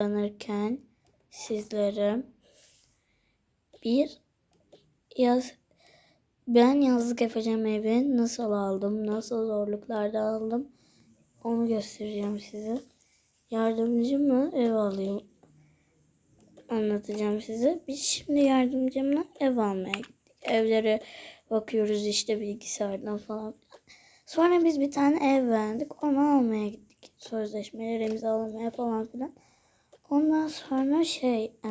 hazırlanırken sizlere bir yaz ben yazlık yapacağım evi nasıl aldım, nasıl zorluklarda aldım onu göstereceğim size. Yardımcı mı ev alayım anlatacağım size. Biz şimdi yardımcımla ev almaya gittik. Evlere bakıyoruz işte bilgisayardan falan. Sonra biz bir tane ev beğendik. Onu almaya gittik. Sözleşmeleri imzalamaya falan filan. Ondan sonra şey e,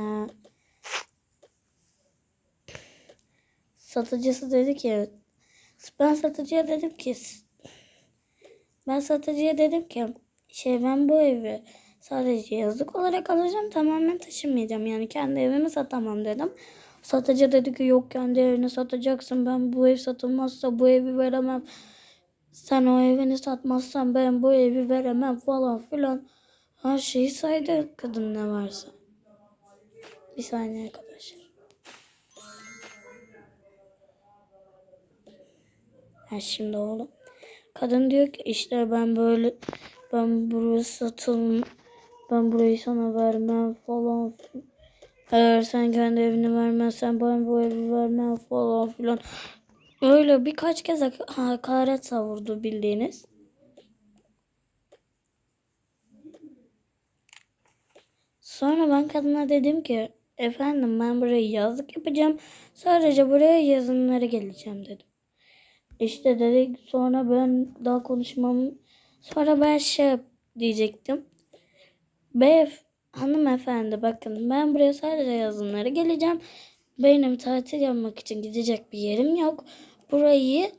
satıcısı dedi ki ben satıcıya dedim ki ben satıcıya dedim ki şey ben bu evi sadece yazlık olarak alacağım tamamen taşınmayacağım yani kendi evimi satamam dedim. Satıcı dedi ki yok kendi evini satacaksın ben bu ev satılmazsa bu evi veremem. Sen o evini satmazsan ben bu evi veremem falan filan. Her şeyi saydı kadın ne varsa. Bir saniye arkadaşlar. Ha şimdi oldu. Kadın diyor ki işte ben böyle ben burayı satın ben burayı sana vermem falan. Eğer sen kendi evini vermezsen ben bu evi vermem falan filan. Öyle birkaç kez hakaret savurdu bildiğiniz. Sonra ben kadına dedim ki efendim ben burayı yazlık yapacağım. Sadece buraya yazınlara geleceğim dedim. İşte dedik sonra ben daha konuşmam. Sonra ben şey diyecektim. Beyef hanımefendi bakın ben buraya sadece yazınlara geleceğim. Benim tatil yapmak için gidecek bir yerim yok. Burayı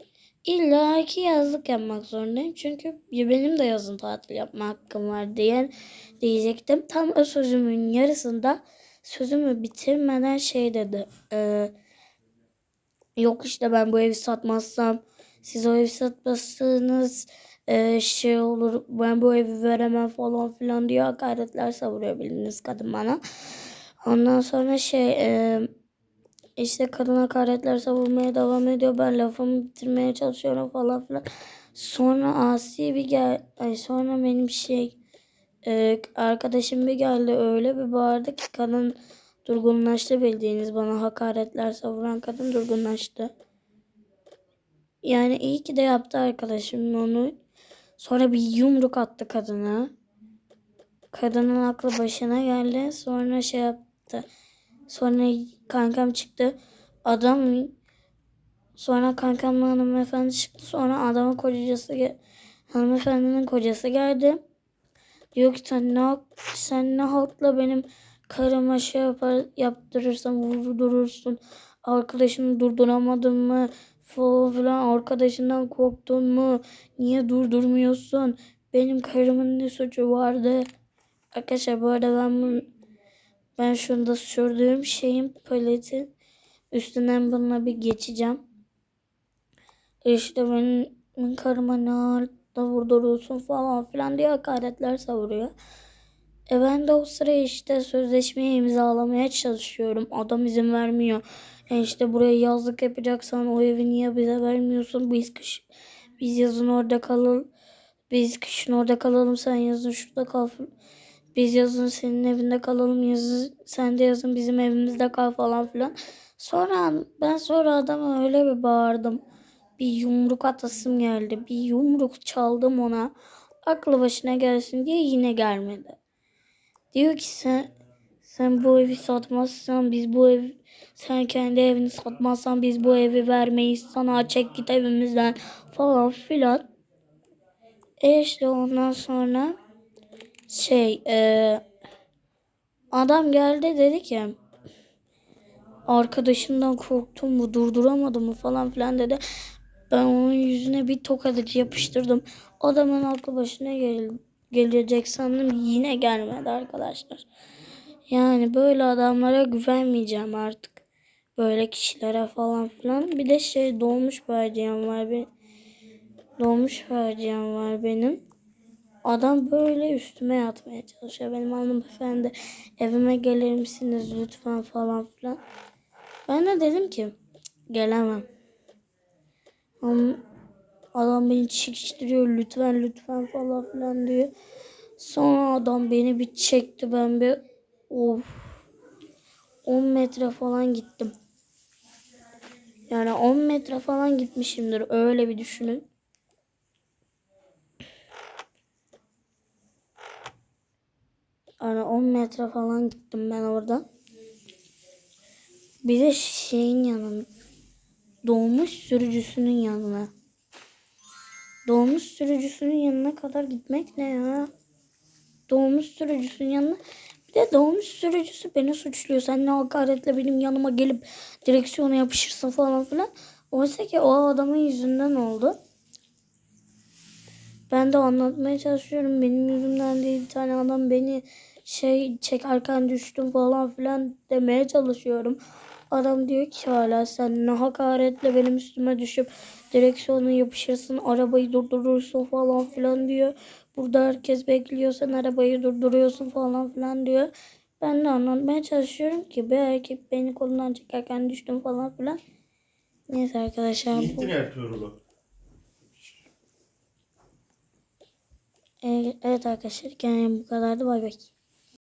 illa ki yazlık yapmak zorundayım. Çünkü benim de yazın tatil yapma hakkım var diye diyecektim. Tam o sözümün yarısında sözümü bitirmeden şey dedi. E, yok işte ben bu evi satmazsam siz o evi satmazsanız e, şey olur ben bu evi veremem falan filan diye hakaretler savuruyor bildiğiniz kadın bana. Ondan sonra şey e, işte kadın hakaretler savurmaya devam ediyor. Ben lafımı bitirmeye çalışıyorum falan filan. Sonra Asi bir gel ay sonra benim şey e, arkadaşım bir geldi öyle bir bağırdı ki kadın durgunlaştı bildiğiniz bana hakaretler savuran kadın durgunlaştı. Yani iyi ki de yaptı arkadaşım onu. Sonra bir yumruk attı kadına. Kadının aklı başına geldi. Sonra şey yaptı. Sonra kankam çıktı. Adam sonra kankamla hanımefendi çıktı. Sonra adamın kocası hanımefendinin kocası geldi. Diyor ki sen ne, sen ne halkla benim karıma şey yapar, yaptırırsan vurdurursun. Arkadaşını durduramadın mı? Falan arkadaşından korktun mu? Niye durdurmuyorsun? Benim karımın ne suçu vardı? Arkadaşlar bu arada ben bunu, ben şunda sürdüğüm şeyin paletin üstünden bununla bir geçeceğim. İşte benim karıma ne halde vurduruyorsun falan filan diye hakaretler savuruyor. E ben de o sıra işte sözleşmeyi imzalamaya çalışıyorum. Adam izin vermiyor. E işte buraya yazlık yapacaksan o evi niye bize vermiyorsun? Biz kış biz yazın orada kalalım. Biz kışın orada kalalım. Sen yazın şurada kal. Biz yazın senin evinde kalalım. Yazın sen de yazın bizim evimizde kal falan filan. Sonra ben sonra adama öyle bir bağırdım. Bir yumruk atasım geldi. Bir yumruk çaldım ona. Aklı başına gelsin diye yine gelmedi. Diyor ki sen sen bu evi satmazsan biz bu ev sen kendi evini satmazsan biz bu evi vermeyiz sana çek git evimizden falan filan. E işte ondan sonra şey e, adam geldi dedi ki arkadaşından korktum mu durduramadım mı falan filan dedi. Ben onun yüzüne bir tokadıcı yapıştırdım. Adamın aklı başına gel gelecek sandım yine gelmedi arkadaşlar. Yani böyle adamlara güvenmeyeceğim artık. Böyle kişilere falan filan. Bir de şey dolmuş vereceğim var. Bir, dolmuş vereceğim var benim. Adam böyle üstüme yatmaya çalışıyor. Benim hanımefendi evime gelir misiniz lütfen falan filan. Ben de dedim ki gelemem. Adam beni çekiştiriyor lütfen lütfen falan filan diyor. Sonra adam beni bir çekti ben bir of 10 metre falan gittim. Yani 10 metre falan gitmişimdir öyle bir düşünün. Yani 10 metre falan gittim ben orada. Bir de şeyin yanına. Dolmuş sürücüsünün yanına. Dolmuş sürücüsünün yanına kadar gitmek ne ya? Dolmuş sürücüsünün yanına. Bir de dolmuş sürücüsü beni suçluyor. Sen ne hakaretle benim yanıma gelip direksiyona yapışırsın falan filan. Oysa ki o adamın yüzünden oldu. Ben de anlatmaya çalışıyorum. Benim yüzümden değil bir tane adam beni şey çekerken düştüm falan filan demeye çalışıyorum. Adam diyor ki hala sen ne hakaretle benim üstüme düşüp direksiyona yapışırsın, arabayı durdurursun falan filan diyor. Burada herkes bekliyor sen arabayı durduruyorsun falan filan diyor. Ben de anlatmaya çalışıyorum ki bir erkek beni kolundan çekerken düştüm falan filan. Neyse arkadaşlar. Gittin Ertuğrul'u. Evet arkadaşlar yani bu kadardı bay bay.